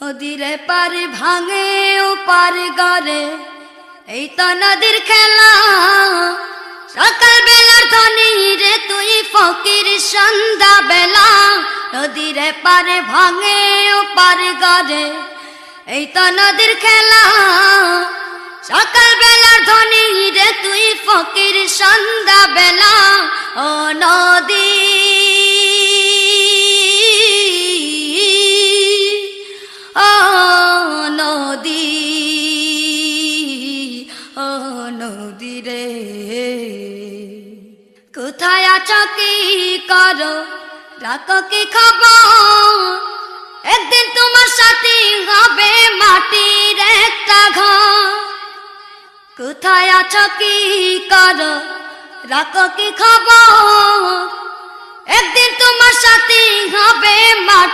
নদীরে পারে ভাঙে ও পারে গড়ে। এই তো নদীর খেলা সকাল বেলার ধনী রে তুই ফকির সন্ধ্যা বেলা নদীরে পারে ভাঙে ও পারে গড়ে। এই তো নদীর খেলা সকাল বেলার ধনী রে তুই ফকির সন্ধ্যা বেলা ও নদী রে। কোথায় আছো কি করো? রাখো কি খবর? একদিন তোমার সাথে হবে মাটির একটা ঘর। কোথায় আছো কি করো? রাখো কি খবর? একদিন তোমার সাথে হবে একটা